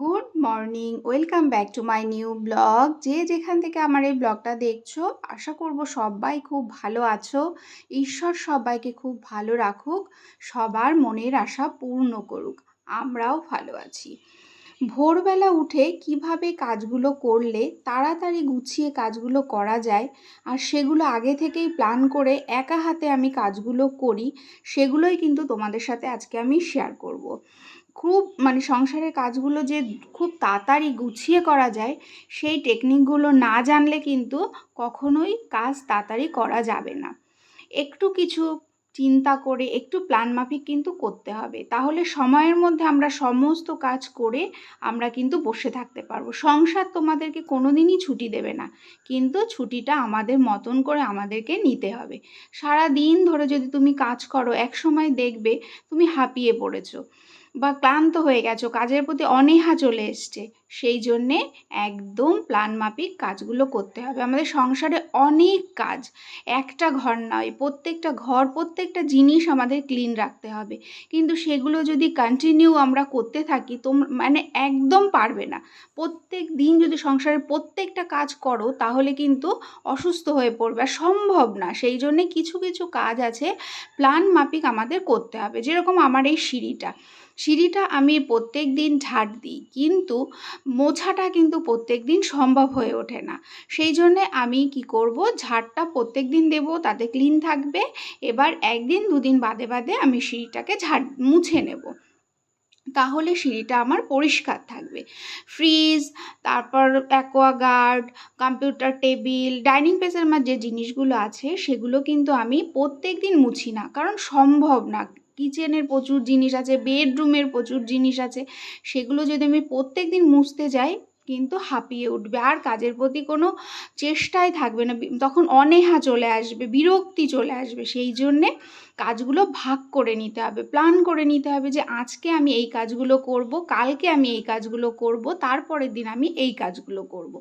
Good morning, welcome back to my new blog. যে যেখান থেকে আমার এই ব্লগটা দেখছ, আশা করব সবাই খুব ভালো আছো। ঈশ্বর সবাইকে খুব ভালো রাখুক, সবার মনের আশা পূর্ণ করুক, আমরাও ভালো আছি। ভোরবেলা উঠে কীভাবে কাজগুলো করলে তাড়াতাড়ি গুছিয়ে কাজগুলো করা যায় আর সেগুলো আগে থেকেই প্ল্যান করে একা হাতে আমি কাজগুলো করি, সেগুলোই কিন্তু তোমাদের সাথে আজকে আমি শেয়ার করব। খুব মানে সংসারের কাজগুলো যে খুব তাড়াতাড়ি গুছিয়ে করা যায়, সেই টেকনিকগুলো না জানলে কিন্তু কখনোই কাজ তাড়াতাড়ি করা যাবে না একটু কিছু চিন্তা করে একটু প্ল্যান মাফিক কিন্তু করতে হবে। তাহলে সময়ের মধ্যে আমরা সমস্ত কাজ করে আমরা কিন্তু বসে থাকতে পারব। সংসার তোমাদেরকে কোনো দিনই ছুটি দেবে না। কিন্তু ছুটিটা আমাদের মতন করে আমাদেরকে নিতে হবে। সারা দিন ধরে যদি তুমি কাজ করো এক সময় দেখবে তুমি হাঁপিয়ে পড়েছো। বা ক্লান্ত হয়ে গেছো, কাজের প্রতি অনীহা চলে এসছে, সেই জন্যে একদম প্ল্যান মাফিক কাজগুলো করতে হবে। আমাদের সংসারে অনেক কাজ, একটা ঘর নয়, প্রত্যেকটা ঘর, প্রত্যেকটা জিনিস আমাদের ক্লিন রাখতে হবে। কিন্তু সেগুলো যদি কন্টিনিউ আমরা করতে থাকি তো মানে একদম পারবে না। প্রত্যেক দিন যদি সংসারের প্রত্যেকটা কাজ করো, তাহলে কিন্তু অসুস্থ হয়ে পড়বে, আর সম্ভব না। সেই জন্যে কিছু কিছু কাজ আছে প্ল্যান মাফিক আমাদের করতে হবে। যেরকম আমার এই সিঁড়িটা। সিঁড়িটা আমি প্রত্যেক দিন ঝাড় দিই, কিন্তু মোছাটা কিন্তু প্রত্যেক দিন সম্ভব হয়ে ওঠে না। সেই জন্যে আমি কি করব, ঝাড়টা প্রত্যেক দিন দেবো, তাতে ক্লিন থাকবে, এবার একদিন দুদিন বাদে বাদে আমি সিঁড়িটাকে ঝাড়, মুছে নেব। তাহলে সিঁড়িটা আমার পরিষ্কার থাকবে। ফ্রিজ, তারপর অ্যাকোয়াগার্ড কম্পিউটার টেবিল, ডাইনিং প্লেসের আমার যে জিনিসগুলো আছে, সেগুলো কিন্তু আমি প্রত্যেক দিন মুছি না, কারণ সম্ভব না কিচেনের প্রচুর জিনিস আছে বেডরুমের প্রচুর জিনিস আছে, সেগুলো যদি আমি প্রত্যেক দিন মুছতে যাই, কিন্তু হাঁপিয়ে উঠবে। আর কাজের প্রতি কোনো চেষ্টাই থাকবে না। তখন অনেহা চলে আসবে, বিরক্তি চলে আসবে। সেই জন্যে কাজগুলো ভাগ করে নিতে হবে প্ল্যান করে নিতে হবে যে আজকে আমি এই কাজগুলো করব, কালকে আমি এই কাজগুলো করব, তারপরের দিন আমি এই কাজগুলো করব।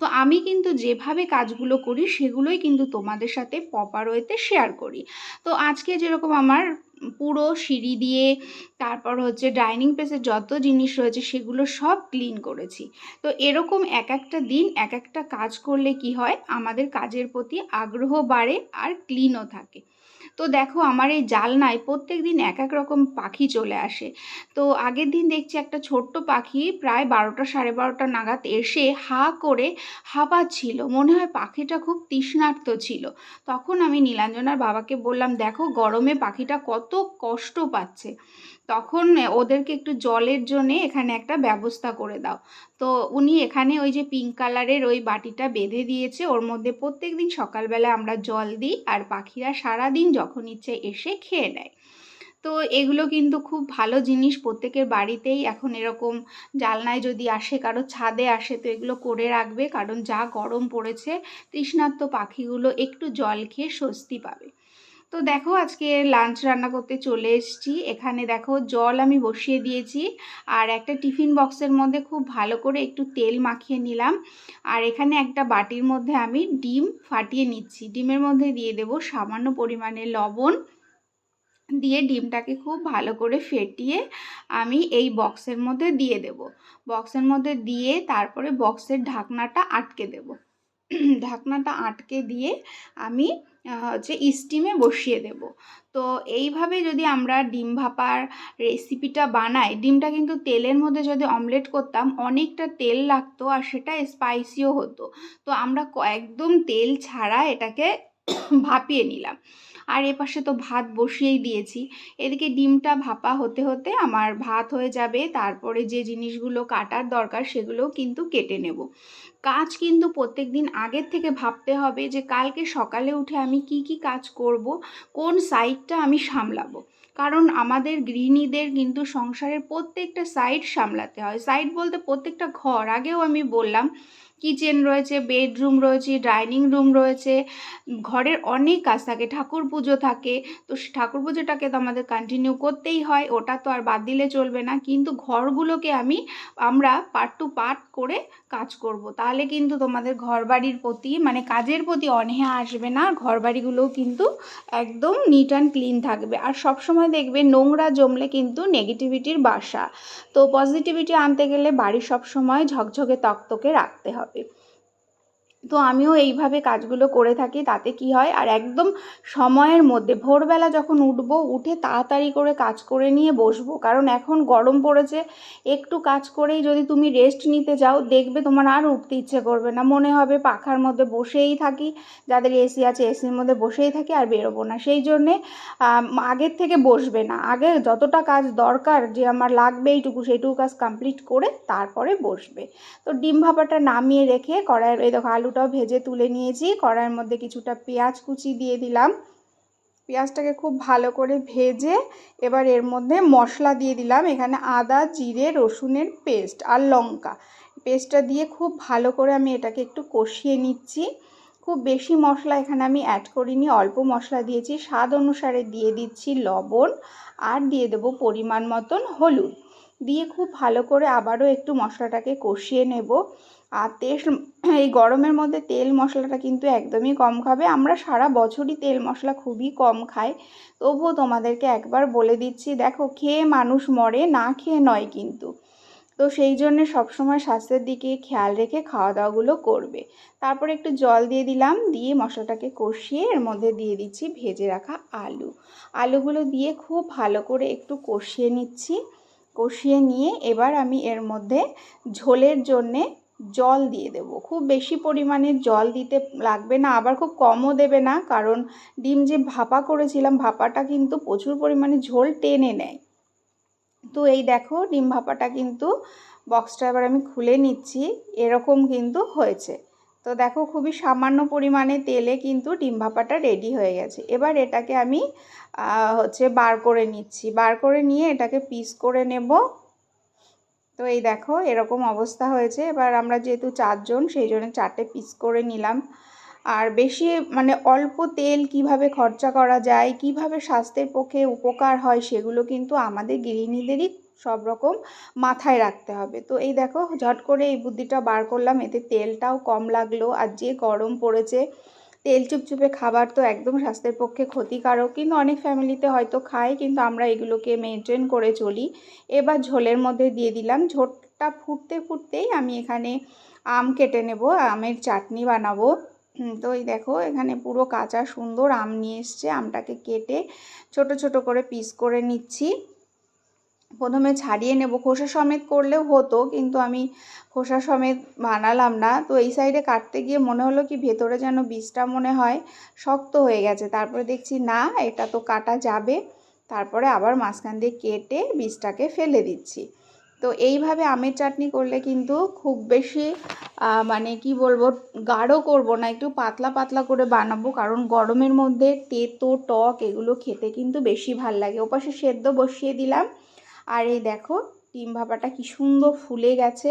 তো আমি কিন্তু যেভাবে কাজগুলো করি, সেগুলোই কিন্তু তোমাদের সাথে পপার ওয়েতে শেয়ার করি। তো আজকে যেরকম আমার পুরো সিঁড়ি দিয়ে তারপর হচ্ছে ডাইনিং প্লেসের যত জিনিস রয়েছে সেগুলো সব ক্লিন করেছি। তো এরকম এক একটা দিন, এক একটা কাজ করলে কি হয়? আমাদের কাজের প্রতি আগ্রহ বাড়ে আর ক্লিনও থাকে। তো দেখো আমার এই জালনায় প্রত্যেক দিন এক এক রকম পাখি চলে আসে। তো আগের দিন দেখছি একটা ছোট্ট পাখি প্রায় বারোটা সাড়ে বারোটা নাগাদ এসে হা করে হাঁপাচ্ছিল। মনে হয় পাখিটা খুব তৃষ্ণার্ত ছিল। তখন আমি নীলাঞ্জনার বাবাকে বললাম, দেখো গরমে পাখিটা কত কষ্ট পাচ্ছে। তখন ওদেরকে একটু জলের জন্যে এখানে একটা ব্যবস্থা করে দাও। তো উনি এখানে ওই যে পিঙ্ক কালারের ওই বাটিটা বেঁধে দিয়েছে, ওর মধ্যে প্রত্যেক দিন সকালবেলা আমরা জল দিই আর পাখিরা সারা দিন যখন ইচ্ছে এসে খেয়ে নেয়। তো এগুলো কিন্তু খুব ভালো জিনিস, প্রত্যেকের বাড়িতেই এখন এরকম জালনায় যদি আসে, কারও ছাদে আসে, তো এগুলো করে রাখবে, কারণ যা গরম পড়েছে, তৃষ্ণার্ত পাখিগুলো একটু জল খেয়ে স্বস্তি পাবে। তো দেখো আজকে লাঞ্চ রান্না করতে চলে এসেছি। এখানে দেখো জল আমি বসিয়ে দিয়েছি আর একটা টিফিন বক্সের মধ্যে খুব ভালো করে একটু তেল মাখিয়ে নিলাম। আর এখানে একটা বাটির মধ্যে আমি ডিম ফাটিয়ে নিচ্ছি। ডিমের মধ্যে দিয়ে দেব সামান্য পরিমাণে লবণ। দিয়ে ডিমটাকে খুব ভালো করে ফেটিয়ে আমি এই বক্সের মধ্যে দিয়ে দেব। বক্সের মধ্যে দিয়ে তারপরে বক্সের ঢাকনাটা আটকে দেব। ঢাকনাটা আটকে দিয়ে আমি হচ্ছে স্টিমে বসিয়ে দেব। তো এইভাবে যদি আমরা ডিম ভাপার রেসিপিটা বানাই, ডিমটা কিন্তু তেলের মধ্যে যদি অমলেট করতাম, অনেকটা তেল লাগতো আর সেটা স্পাইসিও হতো। তো আমরা একদম তেল ছাড়া এটাকে ভাপিয়ে নিলাম। আর এপাশে তো ভাত বসিয়েই দিয়েছি। এদিকে ডিমটা ভাপা হতে হতে আমার ভাত হয়ে যাবে, তারপরে যে জিনিসগুলো কাটার দরকার সেগুলোও কিন্তু কেটে নেব। কাজ কিন্তু প্রত্যেক দিন আগের থেকে ভাবতে হবে যে কালকে সকালে উঠে আমি কি কি কাজ করব, কোন সাইডটা আমি সামলাবো। কারণ আমাদের গৃহিণীদের কিন্তু সংসারের প্রত্যেকটা সাইড সামলাতে হয়। সাইড বলতে প্রত্যেকটা ঘর। আগেও আমি বললাম কিচেন রয়েছে, বেডরুম রয়েছে, ডাইনিং রুম রয়েছে, ঘরের অনেক কাজ থাকে, ঠাকুর পুজো থাকে। তো ঠাকুর পুজোটাকে তো আমাদের কন্টিনিউ করতেই হয়, ওটা তো আর বাদ দিলে চলবে না। কিন্তু ঘরগুলোকে আমি, আমরা পার্ট টু পার্ট করে কাজ করব। তাহলে কিন্তু তোমাদের ঘর বাড়ির প্রতি মানে কাজের প্রতি অনীহা আসবে না ঘরবাড়িগুলোও কিন্তু একদম নিট অ্যান্ড ক্লিন থাকবে। আর সব সময় দেখবে নোংরা জমলে কিন্তু নেগেটিভিটির বাসা। তো পজিটিভিটি আনতে গেলে বাড়ি সব সময় ঝকঝকে তক্তকে রাখতে হবে। তো আমিও এইভাবে কাজগুলো করে থাকি, তাতে কি হয়? আর একদম সময়ের মধ্যে, ভোরবেলা যখন উঠবো, উঠে তাড়াতাড়ি করে কাজ করে নিয়ে বসবো। কারণ এখন গরম পড়েছে, একটু কাজ করেই যদি তুমি রেস্ট নিতে যাও, দেখবে তোমার আর উঠতে ইচ্ছে করবে না। মনে হবে পাখার মধ্যে বসেই থাকি, যাদের এসি আছে এসির মধ্যে বসেই থাকি আর বেরোবো না। সেই জন্যে আগের থেকে বসবে না। আগে যতটা কাজ দরকার, যে আমার লাগবে এইটুকু, সেইটুকু কাজ কমপ্লিট করে তারপরে বসবে। তো ডিম ভাপাটা নামিয়ে রেখে, কড়াইয়ের, এই দেখো আলুটাও ভেজে তুলে নিয়েছি। কড়াইয়ের মধ্যে কিছুটা পেঁয়াজ কুচি দিয়ে দিলাম। পেঁয়াজটাকে খুব ভালো করে ভেজে এবার এর মধ্যে মশলা দিয়ে দিলাম। এখানে আদা, জিরে, রসুনের পেস্ট আর লঙ্কা। পেস্টটা দিয়ে খুব ভালো করে আমি এটাকে একটু কষিয়ে নিচ্ছি। খুব বেশি মশলা এখানে আমি অ্যাড করিনি। অল্প মশলা দিয়েছি। স্বাদ অনুসারে দিয়ে দিচ্ছি লবণ আর দিয়ে দেবো পরিমাণ মতন হলুদ। দিয়ে খুব ভালো করে আবারও একটু মশলাটাকে কষিয়ে নেব। আর তেল, এই গরমের মধ্যে তেল মশলাটা কিন্তু একদমই কম খাবে। আমরা সারা বছরই তেল মশলা খুবই কম খাই। তবুও তোমাদেরকে একবার বলে দিচ্ছি, দেখো খেয়ে মানুষ মরে, না খেয়ে নয় কিন্তু। তো সেই জন্যে সবসময় স্বাস্থ্যের দিকে খেয়াল রেখে খাওয়া দাওয়াগুলো করবে। তারপরে একটু জল দিয়ে দিলাম, দিয়ে মশলাটাকে কষিয়ে এর মধ্যে দিয়ে দিচ্ছি ভেজে রাখা আলু। আলুগুলো দিয়ে খুব ভালো করে একটু কষিয়ে নিচ্ছি। কষিয়ে নিয়ে এবার আমি এর মধ্যে ঝোলের জন্যে জল দিয়ে দেব। খুব বেশি পরিমাণে জল দিতে লাগবে না, আবার খুব কমও দেবে না, কারণ ডিম যে ভাপা করেছিলাম, ভাপাটা কিন্তু প্রচুর পরিমাণে ঝোল টেনে নেয়। তো এই দেখো, ডিম ভাপাটা কিন্তু বক্সটা এবার আমি খুলে নিচ্ছি, এরকম কিন্তু হয়েছে। তো দেখো, খুবই সামান্য পরিমাণে তেলে কিন্তু ডিম ভাপাটা রেডি হয়ে গেছে। এবার এটাকে আমি হচ্ছে বার করে নিচ্ছি। বার করে নিয়ে এটাকে পিস করে নেব। তো এই দেখো, এরকম অবস্থা হয়েছে। এবার আমরা যেহেতু চারজন, সেই জন্য চারটে পিস করে নিলাম। আর বেশি মানে অল্প তেল কীভাবে খরচা করা যায়, কীভাবে স্বাস্থ্যের পক্ষে উপকার হয়, সেগুলো কিন্তু আমাদের গৃহিণীদেরই সব রকম মাথায় রাখতে হবে। তো এই দেখো, ঝট করে এই বুদ্ধিটা বার করলাম, এতে তেলটাও কম লাগল। আর যে গরম পড়েছে তেল চুপচুপে খাবার তো একদম স্বাস্থ্যের পক্ষে ক্ষতিকারক, কিন্তু অনেক ফ্যামিলিতে হয়তো খায়, কিন্তু আমরা এগুলোকে মেনটেন করে চলি। এবার ঝোলের মধ্যে দিয়ে দিলাম। ঝোলটা ফুটতে ফুটতেই আমি এখানে আম কেটে নেব, আমের চাটনি বানাবো। তো এই দেখো, এখানে পুরো কাঁচা সুন্দর আম নিয়ে এসছে, আমটাকে কেটে ছোট ছোট করে পিস করে নিচ্ছি। প্রথমে ছাড়িয়ে নেব। খোসা সমেত করলেও হতো, কিন্তু আমি খোসা সমেত বানালাম না। তো এই সাইডে কাটতে গিয়ে মনে হলো কি ভেতরে যেন বীজটা মনে হয় শক্ত হয়ে গেছে। তারপরে দেখছি না, এটা তো কাটা যাবে। তারপরে আবার মাঝখান দিয়ে কেটে বীজটাকে ফেলে দিচ্ছি। তো এইভাবে আমের চাটনি করলে কিন্তু খুব বেশি মানে কি বলব, গাঢ় করব না। একটু পাতলা পাতলা করে বানাবো, কারণ গরমের মধ্যে তেতো, টক এগুলো খেতে কিন্তু বেশি ভালো লাগে। ওপাশে সেদ্ধ বসিয়ে দিলাম। আর এই দেখো, ডিম ভাপাটা কি সুন্দর ফুলে গেছে।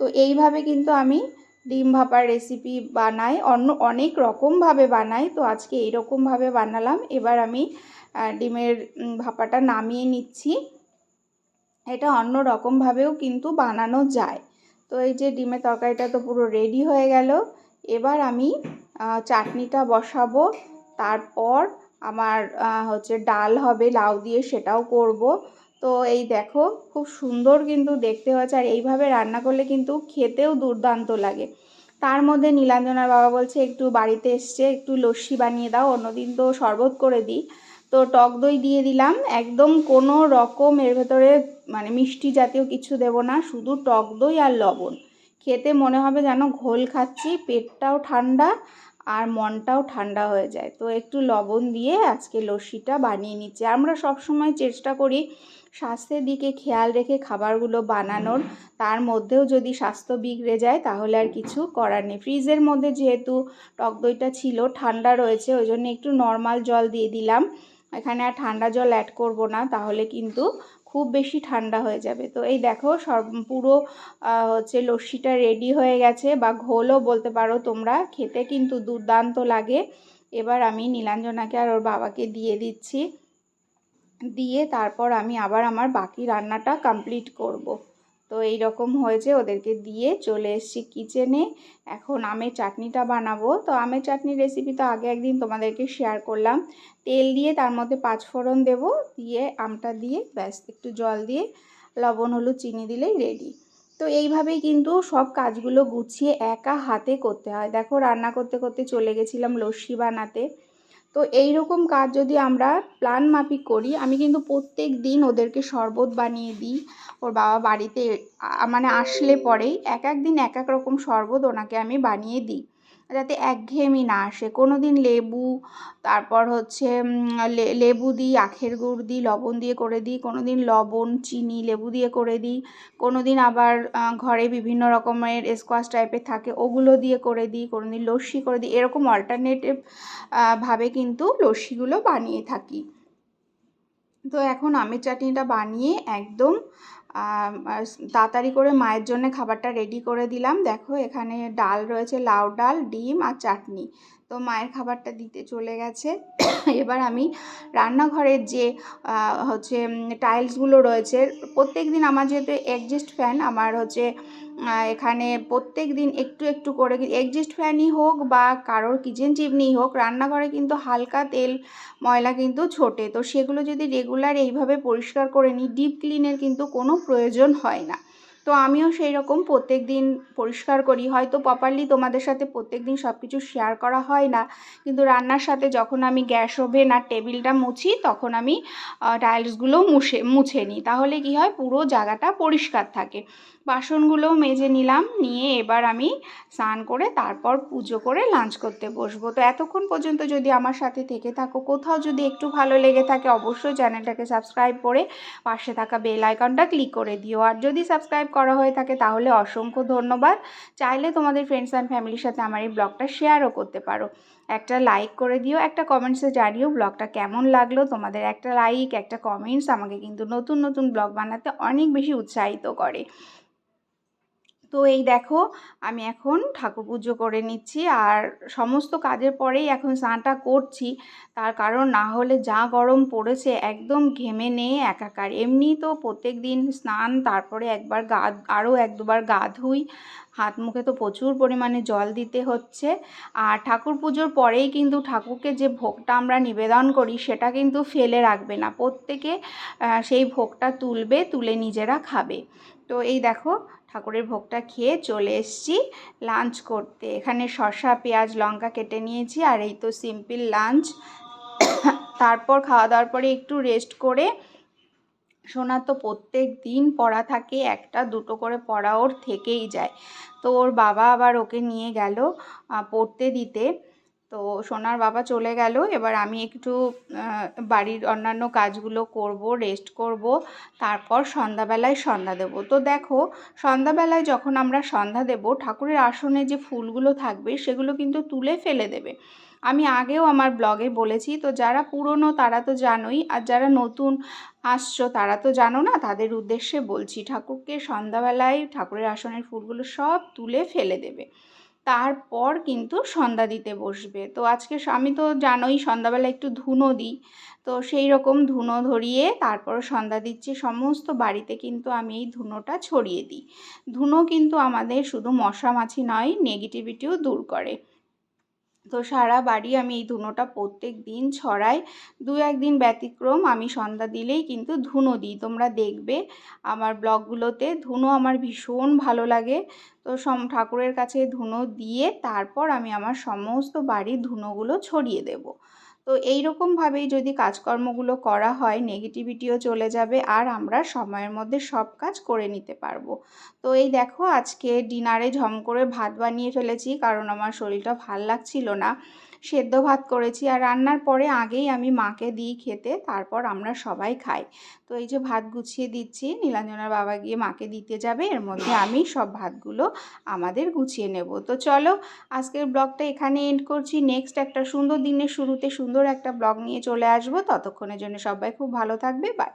তো এইভাবে কিন্তু আমি ডিম ভাপার রেসিপি বানাই, অন্য অনেক রকমভাবে বানাই। তো আজকে এইরকমভাবে বানালাম। এবার আমি ডিমের ভাপাটা নামিয়ে নিচ্ছি। এটা অন্য রকমভাবেও কিন্তু বানানো যায়। তো এই যে ডিমের তরকারিটা তো পুরো রেডি হয়ে গেল। এবার আমি চাটনিটা বসাবো। তারপর আমার হচ্ছে ডাল হবে, লাউ দিয়ে সেটাও করব। তো এই দেখো, খুব সুন্দর কিন্তু দেখতে হয়েছে। আর এইভাবে রান্না করলে কিন্তু খেতেও দুর্দান্ত লাগে। তার মধ্যে নীলাঞ্জনার বাবা বলছে, একটু বাড়িতে এসছে, একটু লস্যি বানিয়ে দাও, অন্যদিন তো শরবত করে দিই। তো টক দই দিয়ে দিলাম। একদম কোনো রকম এর ভেতরে মানে মিষ্টি জাতীয় কিছু দেব না, শুধু টক দই আর লবণ। খেতে মনে হবে যেন ঘোল খাচ্ছি, পেটটাও ঠান্ডা আর মনটাও ঠান্ডা হয়ে যায়। তো একটু লবণ দিয়ে আজকে লস্যিটা বানিয়ে নিচ্ছি। আমরা সব সময় চেষ্টা করি স্বাস্থ্যের দিকে খেয়াল রেখে খাবারগুলো বানানোর। তার মধ্যেও যদি স্বাস্থ্য বিগড়ে যায় তাহলে আর কিছু করার নেই। ফ্রিজের মধ্যে যেহেতু টক দইটা ছিল, ঠান্ডা রয়েছে, ওই জন্য একটু নর্মাল জল দিয়ে দিলাম। এখানে আর ঠান্ডা জল অ্যাড করব না, তাহলে কিন্তু খুব বেশি ঠান্ডা হয়ে যাবে। তো এই দেখো সব পুরো হচ্ছে লস্যিটা রেডি হয়ে গেছে বা ঘোলও বলতে পারো তোমরা। খেতে কিন্তু দুর্দান্ত লাগে। এবার আমি নীলাঞ্জনাকে আর ওর বাবাকে দিয়ে দিচ্ছি। দিয়ে তারপর আমি আবার আমার বাকি রান্নাটা কমপ্লিট করব। তো এই রকম হয়েছে, ওদেরকে দিয়ে চলে এসেছি কিচেনে এখন আমের চাটনিটা বানাবো। তো আমের চাটনির রেসিপি তো আগে একদিন তোমাদেরকে শেয়ার করলাম। তেল দিয়ে তার মধ্যে পাঁচফোড়ন দেব, দিয়ে আমটা দিয়ে ব্যাস, একটু জল দিয়ে লবণ, হলুদ, চিনি দিলেই রেডি তো এইভাবেই কিন্তু সব কাজগুলো গুছিয়ে একা হাতে করতে হয়। দেখো রান্না করতে করতে চলে গেছিলাম লস্যি বানাতে। তো এই রকম কাজ যদি আমরা প্ল্যান মাফিক করি, আমি কিন্তু প্রত্যেক দিন ওদেরকে শরবত বানিয়ে দিই। ওর বাবা বাড়িতে মানে আসলে পরেই এক এক দিন এক এক রকম শরবত ওনাকে আমি বানিয়ে দিই। যাতে একঘেয়েমি না আসে। কোনো দিন লেবু, তারপর হচ্ছে লেবু দিই, আখের গুড় দিই, লবণ দিয়ে করে দিই কোনো দিন লবণ, চিনি, লেবু দিয়ে করে দিই কোনো দিন আবার ঘরে বিভিন্ন রকমের স্কোয়াশ টাইপের থাকে, ওগুলো দিয়ে করে দিই কোনো দিন লস্যি করে দিই, এরকম অল্টারনেটিভ ভাবে কিন্তু লস্যিগুলো বানিয়ে থাকি। তো এখন আমের চাটনিটা বানিয়ে একদম তাড়াতাড়ি করে মায়ের জন্য খাবারটা রেডি করে দিলাম। দেখো, এখানে ডাল রয়েছে, লাউ ডাল, ডিম আর চাটনি। তো মায়ের খাবারটা দিতে চলে গেছে। এবার আমি রান্নাঘরের যে হচ্ছে টাইলসগুলো রয়েছে প্রত্যেক দিন আমার যেহেতু অ্যাডজাস্ট ফ্যান আমার হচ্ছে এখানে প্রত্যেক দিন একটু একটু করে এক্সজিস্ট ফ্যানই হোক বা কারোর কিচেন চিমনিই হোক, রান্নাঘরে কিন্তু হালকা তেল ময়লা কিন্তু ছোটে। তো সেগুলো যদি রেগুলার এইভাবে পরিষ্কার করে নিই ডিপ ক্লিনের কিন্তু কোনো প্রয়োজন হয় না। তো আমিও সেই রকম প্রত্যেক দিন পরিষ্কার করি। হয়তো প্রপারলি তোমাদের সাথে প্রত্যেক দিন সব কিছু শেয়ার করা হয় না, কিন্তু রান্নার সাথে যখন আমি গ্যাস ওভেন আর টেবিলটা মুছি, তখন আমি টাইলসগুলো মুছে মুছে নিই। তাহলে কি হয়? পুরো জায়গাটা পরিষ্কার থাকে। বাসনগুলোও মেজে নিলাম, নিয়ে এবার আমি স্নান করে তারপর পুজো করে লাঞ্চ করতে বসবো। তো এতক্ষণ পর্যন্ত যদি আমার সাথে থেকে থাকো, কোথাও যদি একটু ভালো লেগে থাকে অবশ্যই চ্যানেলটাকে সাবস্ক্রাইব করে পাশে থাকা বেল আইকনটা ক্লিক করে দিও। আর যদি সাবস্ক্রাইব করা হয়ে থাকে তাহলে অসংখ্য ধন্যবাদ। চাইলে তোমাদের ফ্রেন্ডস অ্যান্ড ফ্যামিলির সাথে আমার এই ব্লগটা শেয়ারও করতে পারো। একটা লাইক করে দিও, একটা কমেন্টসে জানিও ব্লগটা কেমন লাগল, তোমাদের একটা লাইক একটা কমেন্টস আমাকে কিন্তু নতুন নতুন ব্লগ বানাতে অনেক বেশি উৎসাহিত করে। তো এই দেখো, আমি এখন ঠাকুর পুজো করে নিচ্ছি আর সমস্ত কাজের পরেই এখন স্নানটা করছি। তার কারণ না হলে যা গরম পড়েছে একদম ঘেমে নেই একাকার। এমনি তো প্রত্যেক দিন স্নান, তারপরে একবার গা, আরও এক দুবার গা ধুই। হাত মুখে তো প্রচুর পরিমাণে জল দিতে হচ্ছে। আর ঠাকুর পুজোর পরেই কিন্তু ঠাকুরকে যে ভোগটা আমরা নিবেদন করি সেটা কিন্তু ফেলে রাখবে না। প্রত্যেকে সেই ভোগটা তুলবে, তুলে নিজেরা খাবে। তো এই দেখো ঠাকুরের ভোগটা খেয়ে চলে এসছি লাঞ্চ করতে। এখানে শসা, পেঁয়াজ, লঙ্কা কেটে নিয়েছি আর এই তো সিম্পল লাঞ্চ। তারপর খাওয়া দাওয়ার পরে একটু রেস্ট করে সোনার তো প্রত্যেক দিন পড়া থাকে, একটা দুটো করে পড়া ওর থেকেই যায়। তো ওর বাবা আবার ওকে নিয়ে গেল পড়তে দিতে। তো সোনার বাবা চলে গেল। এবার আমি একটু বাড়ির অন্যান্য কাজগুলো করব রেস্ট করব, তারপর সন্ধ্যাবেলায় সন্ধ্যা দেব। তো দেখো, সন্ধ্যাবেলায় যখন আমরা সন্ধ্যা দেব, ঠাকুরের আসনে যে ফুলগুলো থাকবে, সেগুলো কিন্তু তুলে ফেলে দেবে। আমি আগেও আমার ব্লগে বলেছি, তো যারা পুরনো তারা তো জানোই, আর যারা নতুন আসছো তারা তো জানো না, তাদের উদ্দেশ্যে বলছি, ঠাকুরকে সন্ধ্যাবেলায় ঠাকুরের আসনের ফুলগুলো সব তুলে ফেলে দেবে। তারপর কিন্তু সন্ধ্যা দিতে বসবে। তো আজকে আমি তো জানোই সন্ধ্যাবেলা একটু ধুনো দিই। তো সেই রকম ধুনো ধরিয়ে তারপর সন্ধ্যা দিচ্ছি। সমস্ত বাড়িতে কিন্তু আমি এই ধুনোটা ছড়িয়ে দিই। ধুনো কিন্তু আমাদের শুধু মশা মাছি নয় নেগেটিভিটিও দূর করে। তো সারা বাড়ি আমি এই ধুনোটা প্রত্যেক দিন ছড়াই। দু একদিন ব্যতিক্রম, আমি সন্ধ্যা দিলেই কিন্তু ধুনো দিই। তোমরা দেখবে আমার ব্লগগুলোতে ধুনো আমার ভীষণ ভালো লাগে। তো সম, ঠাকুরের কাছে ধুনো দিয়ে তারপর আমি আমার সমস্ত বাড়ির ধুনোগুলো ছড়িয়ে দেব। তো এই রকমভাবেই যদি কাজকর্মগুলো করা হয় নেগেটিভিটিও চলে যাবে আর আমরা সময়ের মধ্যে সব কাজ করে নিতে পারব। তো এই দেখো, আজকে ডিনারে ঝম করে ভাত বানিয়ে ফেলেছি কারণ আমার শরীরটা ভালো লাগছিল না। সেদ্ধ ভাত করেছি আর রান্নার পরে আগেই আমি মাকে দিই খেতে, তারপর আমরা সবাই খাই। তো এই যে ভাত গুছিয়ে দিচ্ছি, নীলাঞ্জনার বাবা গিয়ে মাকে দিতে যাবে, এর মধ্যে আমি সব ভাতগুলো আমাদের গুছিয়ে নেব। তো চলো, আজকের ব্লগটা এখানে এন্ড করছি। নেক্সট একটা সুন্দর দিনের শুরুতে সুন্দর একটা ব্লগ নিয়ে চলে আসব। ততক্ষণের জন্য সবাই খুব ভালো থাকবে। বাই